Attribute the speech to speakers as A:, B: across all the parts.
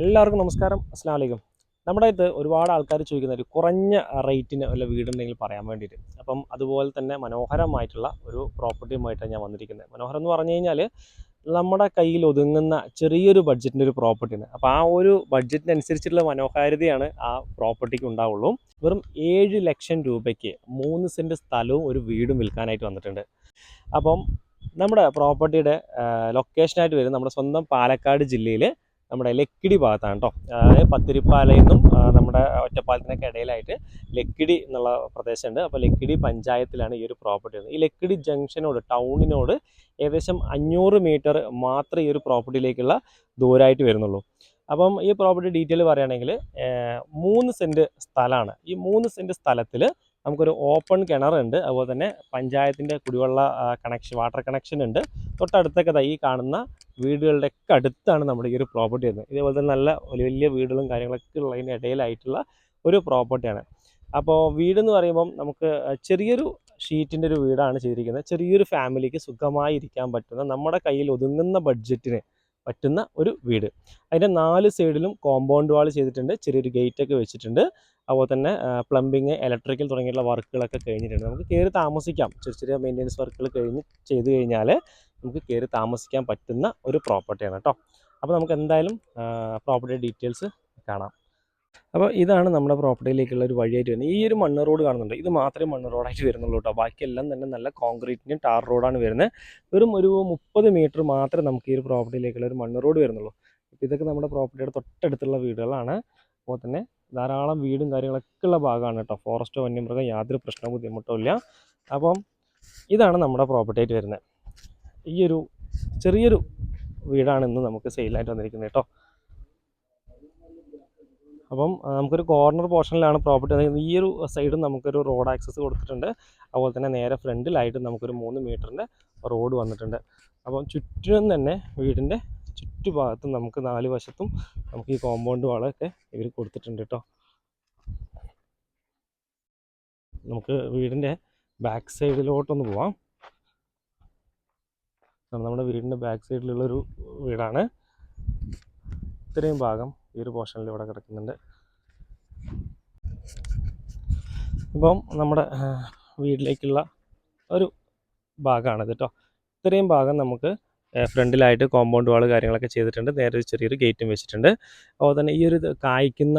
A: എല്ലാവർക്കും നമസ്കാരം. അസ്സാം നമ്മുടെ അടുത്ത് ഒരുപാട് ആൾക്കാർ ചോദിക്കുന്ന ഒരു കുറഞ്ഞ റേറ്റിന് വല്ല വീടുണ്ടെങ്കിൽ പറയാൻ വേണ്ടിയിട്ട്. അപ്പം അതുപോലെ തന്നെ മനോഹരമായിട്ടുള്ള ഒരു പ്രോപ്പർട്ടിയുമായിട്ടാണ് ഞാൻ വന്നിരിക്കുന്നത്. മനോഹരം എന്ന് പറഞ്ഞു കഴിഞ്ഞാൽ നമ്മുടെ കയ്യിൽ ഒതുങ്ങുന്ന ചെറിയൊരു ബഡ്ജറ്റിന്റെ ഒരു പ്രോപ്പർട്ടിയാണ്. അപ്പോൾ ആ ഒരു ബഡ്ജറ്റിനനുസരിച്ചുള്ള മനോഹാരിതയാണ് ആ പ്രോപ്പർട്ടിക്ക് ഉണ്ടാവുള്ളൂ. വെറും ഏഴ് ലക്ഷം രൂപയ്ക്ക് മൂന്ന് സെന്റ് സ്ഥലവും ഒരു വീടും വിൽക്കാനായിട്ട് വന്നിട്ടുണ്ട്. അപ്പം നമ്മുടെ പ്രോപ്പർട്ടിയുടെ ലൊക്കേഷനായിട്ട് വരും നമ്മുടെ സ്വന്തം പാലക്കാട് ജില്ലയിൽ നമ്മുടെ ലക്കിടി ഭാഗത്താണ് കേട്ടോ അതായത് പത്തിരിപ്പാലയിൽ നിന്നും നമ്മുടെ ഒറ്റപ്പാലത്തിനൊക്കെ ഇടയിലായിട്ട് ലക്കിടി എന്നുള്ള പ്രദേശമുണ്ട്. അപ്പോൾ ലക്കിടി പഞ്ചായത്തിലാണ് ഈ ഒരു പ്രോപ്പർട്ടി ഉള്ളത്. ഈ ലക്കിടി ജംഗ്ഷനോട് ടൗണിനോട് ഏകദേശം അഞ്ഞൂറ് മീറ്റർ മാത്രമേ ഈ ഒരു പ്രോപ്പർട്ടിയിലേക്കുള്ള ദൂരമായിട്ട് വരുന്നുള്ളൂ. അപ്പം ഈ പ്രോപ്പർട്ടി ഡീറ്റെയിൽ പറയുകയാണെങ്കിൽ മൂന്ന് സെന്റ് സ്ഥലമാണ്. ഈ മൂന്ന് സെന്റ് സ്ഥലത്തിൽ നമുക്കൊരു ഓപ്പൺ കിണറുണ്ട്. അതുപോലെ തന്നെ പഞ്ചായത്തിന്റെ കുടിവെള്ള കണക്ഷൻ വാട്ടർ കണക്ഷൻ ഉണ്ട്. തൊട്ടടുത്തൊക്കെ ഈ കാണുന്ന വീടുകളുടെ ഒക്കെ അടുത്താണ് നമ്മുടെ ഈ ഒരു പ്രോപ്പർട്ടി വരുന്നത്. ഇതേപോലെ തന്നെ നല്ല വലിയ വലിയ വീടുകളും കാര്യങ്ങളൊക്കെ ഉള്ളതിന്റെ ഇടയിലായിട്ടുള്ള ഒരു പ്രോപ്പർട്ടിയാണ് അപ്പോൾ വീടെന്ന് പറയുമ്പം നമുക്ക് ചെറിയൊരു ഷീറ്റിന്റെ ഒരു വീടാണ് ചെയ്തിരിക്കുന്നത്. ചെറിയൊരു ഫാമിലിക്ക് സുഖമായി ഇരിക്കാൻ പറ്റുന്ന നമ്മുടെ കയ്യിൽ ഒതുങ്ങുന്ന ബഡ്ജറ്റിന് പറ്റുന്ന ഒരു വീട്. അതിന്റെ നാല് സൈഡിലും കോമ്പൗണ്ട് വാൾ ചെയ്തിട്ടുണ്ട്. ചെറിയൊരു ഗേറ്റൊക്കെ വെച്ചിട്ടുണ്ട്. അതുപോലെ തന്നെ പ്ലംബിങ് ഇലക്ട്രിക്കൽ തുടങ്ങിയിട്ടുള്ള വർക്കുകളൊക്കെ കഴിഞ്ഞിട്ടുണ്ട്. നമുക്ക് കയറി താമസിക്കാം. ചെറിയ ചെറിയ മെയിന്റെനൻസ് വർക്കുകൾ കഴിഞ്ഞ് ചെയ്ത് കഴിഞ്ഞാൽ നമുക്ക് കയറി താമസിക്കാൻ പറ്റുന്ന ഒരു പ്രോപ്പർട്ടിയാണ് കേട്ടോ അപ്പോൾ നമുക്ക് എന്തായാലും പ്രോപ്പർട്ടി ഡീറ്റെയിൽസ് കാണാം. അപ്പോൾ ഇതാണ് നമ്മുടെ പ്രോപ്പർട്ടിയിലേക്കുള്ള ഒരു വഴിയായിട്ട് വരുന്നത്. ഈ ഒരു മണ്ണ് റോഡ് കാണുന്നുണ്ട്. ഇത് മാത്രമേ മണ്ണ് റോഡായിട്ട് വരുന്നുള്ളൂ കേട്ടോ ബാക്കിയെല്ലാം തന്നെ നല്ല കോൺക്രീറ്റിന്റെയും ടാർ റോഡാണ് വരുന്നത്. വെറും ഒരു മുപ്പത് മീറ്റർ മാത്രമേ നമുക്ക് ഈ ഒരു പ്രോപ്പർട്ടിയിലേക്കുള്ള ഒരു മണ്ണ് റോഡ് വരുന്നുള്ളൂ. ഇതൊക്കെ നമ്മുടെ പ്രോപ്പർട്ടിയുടെ തൊട്ടടുത്തുള്ള വീടുകളാണ്. അപ്പോൾ തന്നെ ധാരാളം വീടും കാര്യങ്ങളൊക്കെ ഉള്ള ഭാഗമാണ് കേട്ടോ. ഫോറസ്റ്റ് വന്യമൃഗം യാതൊരു പ്രശ്നവും ബുദ്ധിമുട്ടും ഇല്ല അപ്പം ഇതാണ് നമ്മുടെ പ്രോപ്പർട്ടി ആയിട്ട് വരുന്നത്. ഈ ഒരു ചെറിയൊരു വീടാണ് ഇന്ന് നമുക്ക് സെയിലായിട്ട് വന്നിരിക്കുന്നത് കേട്ടോ. അപ്പം നമുക്കൊരു കോർണർ പോർഷനിലാണ് പ്രോപ്പർട്ടി ഈ ഒരു സൈഡും നമുക്കൊരു റോഡ് ആക്സസ് കൊടുത്തിട്ടുണ്ട്. അതുപോലെ തന്നെ നേരെ ഫ്രണ്ടിലായിട്ട് നമുക്കൊരു മൂന്ന് മീറ്ററിന്റെ റോഡ് വന്നിട്ടുണ്ട്. അപ്പം ചുറ്റിനും തന്നെ വീടിന്റെ ചുറ്റുഭാഗത്തും നമുക്ക് നാല് വശത്തും നമുക്ക് ഈ കോമ്പൗണ്ട് വളമൊക്കെ ഇവർ കൊടുത്തിട്ടുണ്ട് കേട്ടോ നമുക്ക് വീടിന്റെ ബാക്ക് സൈഡിലോട്ടൊന്ന് പോവാം. നമ്മുടെ വീടിന്റെ ബാക്ക് സൈഡിലുള്ളൊരു വീടാണ്. ഇത്രയും ഭാഗം ഈ ഒരു പോർഷനിൽ ഇവിടെ കിടക്കുന്നുണ്ട്. ഇപ്പം നമ്മുടെ വീട്ടിലേക്കുള്ള ഒരു ഭാഗമാണിത് കേട്ടോ ഇത്രയും ഭാഗം നമുക്ക് ഫ്രണ്ടിലായിട്ട് കോമ്പൗണ്ട് വാൾ കാര്യങ്ങളൊക്കെ ചെയ്തിട്ടുണ്ട്. നേരെ ഒരു ചെറിയൊരു ഗേറ്റും വെച്ചിട്ടുണ്ട്. അപ്പോൾ തന്നെ ഈ ഒരു കായ്ക്കുന്ന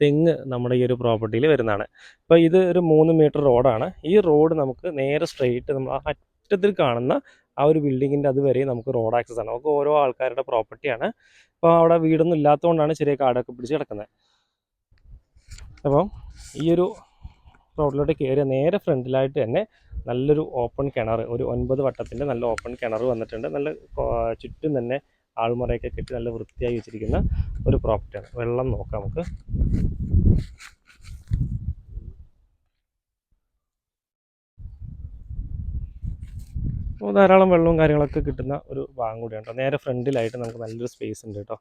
A: തെങ്ങ് നമ്മുടെ ഈ ഒരു പ്രോപ്പർട്ടിയിൽ വരുന്നതാണ്. അപ്പോൾ ഇത് ഒരു മൂന്ന് മീറ്റർ റോഡാണ് ഈ റോഡ് നമുക്ക് നേരെ സ്ട്രെയിറ്റ് നമ്മൾ അറ്റത്തിൽ കാണുന്ന ആ ഒരു ബിൽഡിങ്ങിന്റെ അതുവരെ നമുക്ക് റോഡ് ആക്സസ് ആണ്. നമുക്ക് ഓരോ ആൾക്കാരുടെ പ്രോപ്പർട്ടിയാണ് അപ്പോൾ അവിടെ വീടൊന്നും ഇല്ലാത്തതുകൊണ്ടാണ് ചെറിയ കാടൊക്കെ പിടിച്ച് കിടക്കുന്നത്. അപ്പം ഈ ഒരു റോഡിലോട്ട് കയറിയ നേരെ ഫ്രണ്ടിലായിട്ട് തന്നെ നല്ലൊരു ഓപ്പൺ കിണർ ഒരു ഒൻപത് വട്ടത്തിന്റെ നല്ല ഓപ്പൺ കിണർ വന്നിട്ടുണ്ട്. നല്ല ചുറ്റും തന്നെ ആൾമുറയൊക്കെ കെട്ടി നല്ല വൃത്തിയായി വെച്ചിരിക്കുന്ന ഒരു പ്രോപ്പർട്ടിയാണ് വെള്ളം നോക്കാം നമുക്ക്. അപ്പോൾ ധാരാളം വെള്ളവും കാര്യങ്ങളൊക്കെ കിട്ടുന്ന ഒരു ഭാഗം കൂടിയാണ് കേട്ടോ നേരെ ഫ്രണ്ടിലായിട്ട് നമുക്ക് നല്ലൊരു സ്പേസ് ഉണ്ട് കേട്ടോ.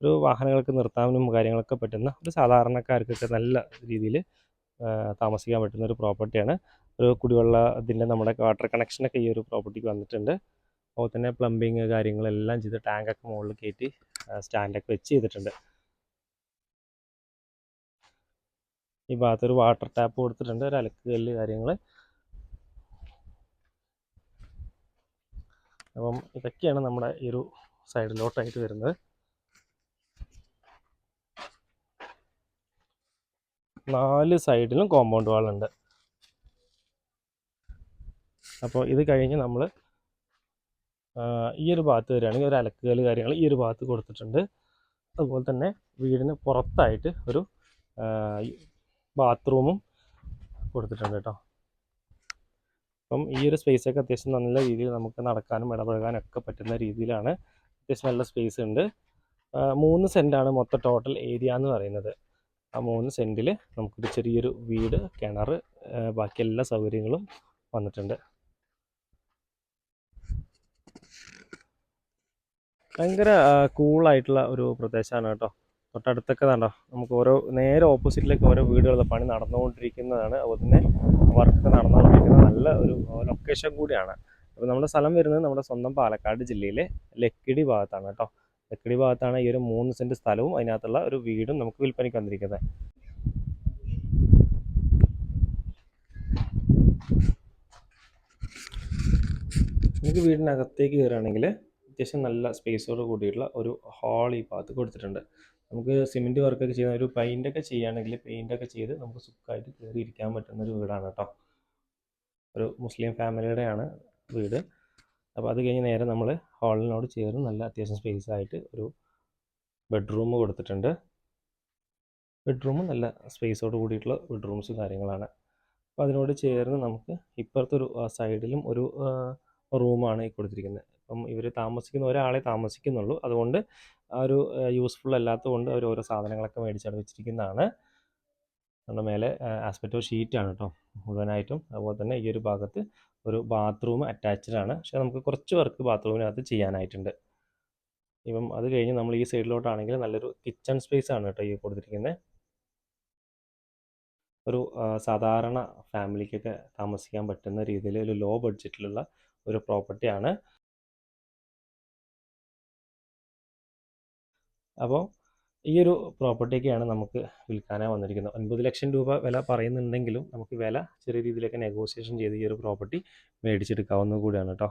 A: ഒരു വാഹനങ്ങൾക്ക് നിർത്താനും കാര്യങ്ങളൊക്കെ പറ്റുന്ന ഒരു സാധാരണക്കാർക്കൊക്കെ നല്ല രീതിയിൽ താമസിക്കാൻ പറ്റുന്ന ഒരു പ്രോപ്പർട്ടിയാണ് ഒരു കുടിവെള്ള ഇതിന്റെ നമ്മുടെ വാട്ടർ കണക്ഷനൊക്കെ ഈ ഒരു പ്രോപ്പർട്ടിക്ക് വന്നിട്ടുണ്ട്. അതുപോലെ തന്നെ പ്ലംബിങ് കാര്യങ്ങളെല്ലാം ചെയ്ത് ടാങ്കൊക്കെ മുകളിൽ കയറ്റി സ്റ്റാൻഡൊക്കെ വെച്ച് ചെയ്തിട്ടുണ്ട്. ഈ ഭാഗത്തൊരു വാട്ടർ ടാപ്പ് കൊടുത്തിട്ടുണ്ട് ഒരു അലക്ക് കല്ല് കാര്യങ്ങൾ. അപ്പം ഇതൊക്കെയാണ് നമ്മുടെ ഈ ഒരു സൈഡിലോട്ടായിട്ട് വരുന്നത്. നാല് സൈഡിലും കോമ്പൗണ്ട് വാളുണ്ട് അപ്പോൾ ഇത് കഴിഞ്ഞ് നമ്മൾ ഈ ഒരു ഭാഗത്ത് വരികയാണെങ്കിൽ ഒരു അലക്കുകൾ കാര്യങ്ങൾ ഈ ഒരു ഭാഗത്ത് കൊടുത്തിട്ടുണ്ട്. അതുപോലെ തന്നെ വീടിന് പുറത്തായിട്ട് ഒരു ബാത്റൂമും കൊടുത്തിട്ടുണ്ട് കേട്ടോ. അപ്പം ഈ ഒരു സ്പേസൊക്കെ അത്യാവശ്യം നല്ല രീതിയിൽ നമുക്ക് നടക്കാനും ഇടപഴകാനും ഒക്കെ പറ്റുന്ന രീതിയിലാണ് അത്യാവശ്യം നല്ല സ്പേസ് ഉണ്ട്. മൂന്ന് സെന്റാണ് മൊത്തം ടോട്ടൽ ഏരിയ എന്ന് പറയുന്നത്. ആ മൂന്ന് സെന്റിൽ നമുക്കൊരു ചെറിയൊരു വീട് കിണർ ബാക്കി എല്ലാ സൗകര്യങ്ങളും വന്നിട്ടുണ്ട്. ഭയങ്കര കൂളായിട്ടുള്ള ഒരു പ്രദേശമാണ് കേട്ടോ. തൊട്ടടുത്തൊക്കെ കണ്ടോ നമുക്ക് ഓരോ നേരെ ഓപ്പോസിറ്റിലേക്ക് ഓരോ വീടുകളുടെ പണി നടന്നുകൊണ്ടിരിക്കുന്നതാണ്. അതുപോലെ തന്നെ വർക്ക് നടന്നുകൊണ്ടിരിക്കുന്ന നല്ല ഒരു ലൊക്കേഷൻ കൂടിയാണ്. അപ്പോൾ നമ്മുടെ സ്ഥലം വരുന്നത് നമ്മുടെ സ്വന്തം പാലക്കാട് ജില്ലയിലെ ലക്കിടി ഭാഗത്താണ് കേട്ടോ. ലക്കിടി ഭാഗത്താണ് ഈ ഒരു മൂന്ന് സെന്റ് സ്ഥലവും അതിനകത്തുള്ള ഒരു വീടും നമുക്ക് വിൽപ്പനയ്ക്ക് വന്നിരിക്കുന്നത്. നമുക്ക് വീടിനകത്തേക്ക് കയറുകയാണെങ്കിൽ അത്യാവശ്യം നല്ല സ്പേസോട് കൂടിയിട്ടുള്ള ഒരു ഹാൾ ഈ ഭാഗത്ത് കൊടുത്തിട്ടുണ്ട്. നമുക്ക് സിമെന്റ് വർക്കൊക്കെ ചെയ്യുന്ന ഒരു പെയിന്റൊക്കെ ചെയ്യുകയാണെങ്കിൽ പെയിന്റൊക്കെ ചെയ്ത് നമുക്ക് സുഖമായിട്ട് കയറി ഇരിക്കാൻ പറ്റുന്ന ഒരു വീടാണ് കേട്ടോ. ഒരു മുസ്ലിം ഫാമിലിയുടെയാണ് വീട്. അപ്പോൾ അത് കഴിഞ്ഞ് നേരെ നമ്മൾ ഹാളിനോട് ചേർന്ന് നല്ല അത്യാവശ്യം സ്പേസ് ആയിട്ട് ഒരു ബെഡ്റൂം കൊടുത്തിട്ടുണ്ട്. ബെഡ്റൂമും നല്ല സ്പേസോട് കൂടിയിട്ടുള്ള ബെഡ്റൂംസും കാര്യങ്ങളാണ്. അപ്പോൾ അതിനോട് ചേർന്ന് നമുക്ക് ഇപ്പുറത്തൊരു സൈഡിലും ഒരു റൂമാണ് ഈ കൊടുത്തിരിക്കുന്നത്. അപ്പം ഇവർ താമസിക്കുന്ന ഒരാളെ താമസിക്കുന്നുള്ളൂ. അതുകൊണ്ട് ആ ഒരു യൂസ്ഫുൾ അല്ലാത്തത് കൊണ്ട് അവർ ഓരോ സാധനങ്ങളൊക്കെ മേടിച്ചാണ് വെച്ചിരിക്കുന്നതാണ്. നമ്മുടെ മേലെ ആസ്പെറ്റോ ഷീറ്റാണ് കേട്ടോ മുഴുവനായിട്ടും. അതുപോലെ തന്നെ ഈ ഒരു ഭാഗത്ത് ഒരു ബാത്റൂം അറ്റാച്ച്ഡ് ആണ്. പക്ഷേ നമുക്ക് കുറച്ച് വർക്ക് ബാത്റൂമിനകത്ത് ചെയ്യാനായിട്ടുണ്ട്. ഇപ്പം അത് കഴിഞ്ഞ് നമ്മൾ ഈ സൈഡിലോട്ടാണെങ്കിൽ നല്ലൊരു കിച്ചൺ സ്പേസ് ആണ് കേട്ടോ ഈ കൊടുത്തിരിക്കുന്നത് ഒരു സാധാരണ ഫാമിലിക്കൊക്കെ താമസിക്കാൻ പറ്റുന്ന രീതിയിൽ ഒരു ലോ ബഡ്ജറ്റിലുള്ള ഒരു പ്രോപ്പർട്ടിയാണ് അപ്പോൾ ഈ ഒരു പ്രോപ്പർട്ടിയൊക്കെയാണ് നമുക്ക് വിൽക്കാനായി വന്നിരിക്കുന്നത്. ഒൻപത് ലക്ഷം രൂപ വില പറയുന്നുണ്ടെങ്കിലും നമുക്ക് വില ചെറിയ രീതിയിലൊക്കെ നെഗോസിയേഷൻ ചെയ്ത് ഈ ഒരു പ്രോപ്പർട്ടി മേടിച്ചെടുക്കാവുന്ന കൂടിയാണ് കേട്ടോ.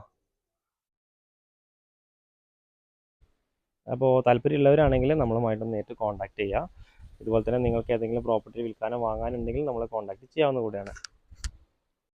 A: അപ്പോൾ താല്പര്യമുള്ളവരാണെങ്കിൽ നമ്മളുമായിട്ട് നേരിട്ട് കോൺടാക്ട് ചെയ്യുക ഇതുപോലെ തന്നെ നിങ്ങൾക്ക് ഏതെങ്കിലും പ്രോപ്പർട്ടി വിൽക്കാനോ വാങ്ങാനുണ്ടെങ്കിൽ നമ്മളെ കോൺടാക്ട് ചെയ്യാവുന്ന കൂടിയാണ്.